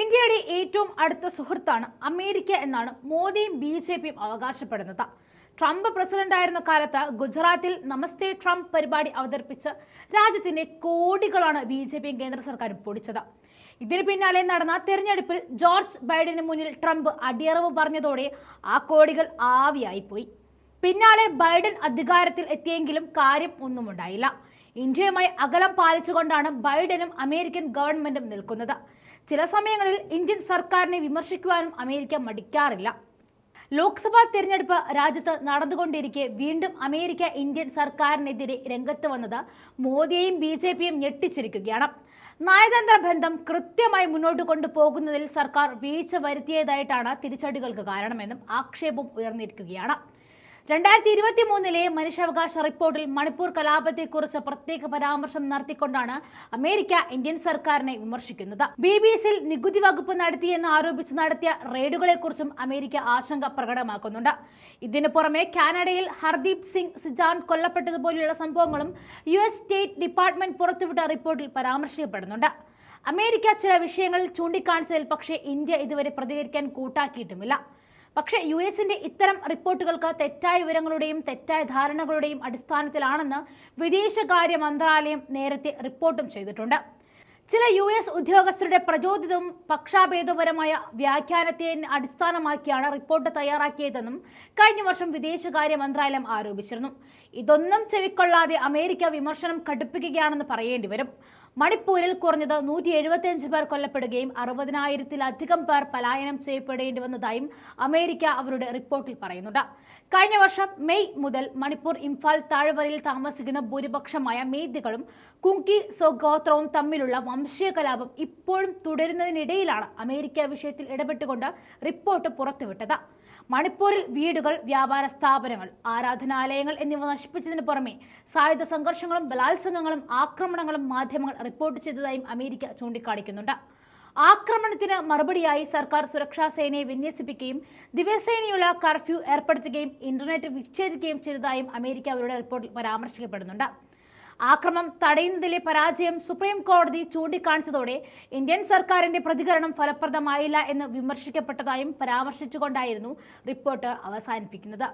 ഇന്ത്യയുടെ ഏറ്റവും അടുത്ത സുഹൃത്താണ് അമേരിക്ക എന്നാണ് മോദിയും ബി ജെ പിയും അവകാശപ്പെടുന്നത്. ട്രംപ് പ്രസിഡന്റായിരുന്ന കാലത്ത് ഗുജറാത്തിൽ നമസ്തേ ട്രംപ് പരിപാടി അവതരിപ്പിച്ച് രാജ്യത്തിന്റെ കോടികളാണ് ബി ജെ പിയും കേന്ദ്ര സർക്കാരും പൊടിച്ചത്. ഇതിന് പിന്നാലെ നടന്ന തെരഞ്ഞെടുപ്പിൽ ജോർജ് ബൈഡന് മുന്നിൽ ട്രംപ് അടിയറവ് പറഞ്ഞതോടെ ആ കോടികൾ ആവിയായിപ്പോയി. പിന്നാലെ ബൈഡൻ അധികാരത്തിൽ എത്തിയെങ്കിലും കാര്യം ഒന്നുമുണ്ടായില്ല. ഇന്ത്യയുമായി അകലം പാലിച്ചുകൊണ്ടാണ് ബൈഡനും അമേരിക്കൻ ഗവൺമെന്റും നിൽക്കുന്നത്. ചില സമയങ്ങളിൽ ഇന്ത്യൻ സർക്കാരിനെ വിമർശിക്കുവാനും അമേരിക്ക മടിക്കാറില്ല. ലോക്സഭാ തിരഞ്ഞെടുപ്പ് രാജ്യത്ത് നടന്നുകൊണ്ടിരിക്കെ വീണ്ടും അമേരിക്ക ഇന്ത്യൻ സർക്കാരിനെതിരെ രംഗത്ത് വന്നത് മോദിയെയും ബി ജെ പിയും ഞെട്ടിച്ചിരിക്കുകയാണ്. നയതന്ത്ര ബന്ധം കൃത്യമായി മുന്നോട്ട് കൊണ്ടുപോകുന്നതിൽ സർക്കാർ വീഴ്ച വരുത്തിയതായിട്ടാണ് തിരിച്ചടികൾക്ക് കാരണമെന്നും ആക്ഷേപം ഉയർന്നിരിക്കുകയാണ്. രണ്ടായിരത്തി ഇരുപത്തി മൂന്നിലെ മനുഷ്യാവകാശ റിപ്പോർട്ടിൽ മണിപ്പൂർ കലാപത്തെക്കുറിച്ച് പ്രത്യേക പരാമർശം നടത്തിക്കൊണ്ടാണ് അമേരിക്ക ഇന്ത്യൻ സർക്കാരിനെ വിമർശിക്കുന്നത്. ബി ബി എസിൽ നികുതി വകുപ്പ് നടത്തിയെന്ന് ആരോപിച്ച് നടത്തിയ റെയ്ഡുകളെക്കുറിച്ചും അമേരിക്ക ആശങ്ക പ്രകടമാക്കുന്നുണ്ട്. ഇതിനു പുറമെ കാനഡയിൽ ഹർദീപ് സിംഗ് സിജാൻ കൊല്ലപ്പെട്ടതുപോലെയുള്ള സംഭവങ്ങളും യു എസ് സ്റ്റേറ്റ് ഡിപ്പാർട്ട്മെന്റ് പുറത്തുവിട്ട റിപ്പോർട്ടിൽ പരാമർശിക്കപ്പെടുന്നുണ്ട്. അമേരിക്ക ചില വിഷയങ്ങളിൽ ചൂണ്ടിക്കാണിച്ചതിൽ പക്ഷേ ഇന്ത്യ ഇതുവരെ പ്രതികരിക്കാൻ കൂട്ടാക്കിയിട്ടുമില്ല. പക്ഷേ യു എസിന്റെ ഇത്തരം റിപ്പോർട്ടുകൾക്ക് തെറ്റായ വിവരങ്ങളുടെയും തെറ്റായ ധാരണകളുടെയും അടിസ്ഥാനത്തിലാണെന്ന് വിദേശകാര്യ മന്ത്രാലയം നേരത്തെ റിപ്പോർട്ടും ചെയ്തിട്ടുണ്ട്. ചില യു എസ് ഉദ്യോഗസ്ഥരുടെ പ്രചോദിതവും പക്ഷാഭേദപരമായ വ്യാഖ്യാനത്തെ അടിസ്ഥാനമാക്കിയാണ് റിപ്പോർട്ട് തയ്യാറാക്കിയതെന്നും കഴിഞ്ഞ വർഷം വിദേശകാര്യ മന്ത്രാലയം ആരോപിച്ചിരുന്നു. ഇതൊന്നും ചെവിക്കൊള്ളാതെ അമേരിക്ക വിമർശനം കടുപ്പിക്കുകയാണെന്ന് പറയേണ്ടി വരും മണിപ്പൂരിൽ കുറഞ്ഞത് നൂറ്റി എഴുപത്തിയഞ്ച് പേർ കൊല്ലപ്പെടുകയും അറുപതിനായിരത്തിലധികം പേർ പലായനം ചെയ്യപ്പെടേണ്ടി വന്നതായും അമേരിക്ക അവരുടെ റിപ്പോർട്ടിൽ പറയുന്നുണ്ട്. കഴിഞ്ഞ വർഷം മെയ് മുതൽ മണിപ്പൂർ ഇംഫാൽ താഴ്വരയിൽ താമസിക്കുന്ന ഭൂരിപക്ഷമായ മേദികളും കുങ്കി സ്വഗോത്രവും തമ്മിലുള്ള വംശീയ കലാപം ഇപ്പോഴും തുടരുന്നതിനിടയിലാണ് അമേരിക്ക വിഷയത്തിൽ ഇടപെട്ടുകൊണ്ട് റിപ്പോർട്ട് പുറത്തുവിട്ടത്. മണിപ്പൂരിൽ വീടുകൾ വ്യാപാര സ്ഥാപനങ്ങൾ ആരാധനാലയങ്ങൾ എന്നിവ നശിപ്പിച്ചതിന് പുറമെ സായുധ സംഘർഷങ്ങളും ബലാത്സംഗങ്ങളും ആക്രമണങ്ങളും മാധ്യമങ്ങൾ റിപ്പോർട്ട് ചെയ്തതായും അമേരിക്ക ചൂണ്ടിക്കാണിക്കുന്നുണ്ട്. ആക്രമണത്തിന് മറുപടിയായി സർക്കാർ സുരക്ഷാ സേനയെ വിന്യസിപ്പിക്കുകയും ദിവസേനയുള്ള കർഫ്യൂ ഏർപ്പെടുത്തുകയും ഇന്റർനെറ്റ് വിച്ഛേദിക്കുകയും ചെയ്തതായും അമേരിക്ക അവരുടെ റിപ്പോർട്ടിൽ പരാമർശിക്കപ്പെടുന്നുണ്ട്. ആക്രമം തടയുന്നതിലെ പരാജയം സുപ്രീം കോടതി ചൂണ്ടിക്കാണിച്ചതോടെ ഇന്ത്യൻ സർക്കാരിന്റെ പ്രതികരണം ഫലപ്രദമായില്ല എന്ന് വിമർശിക്കപ്പെട്ടതായും പരാമർശിച്ചുകൊണ്ടായിരുന്നു റിപ്പോർട്ട് അവസാനിപ്പിക്കുന്നത്.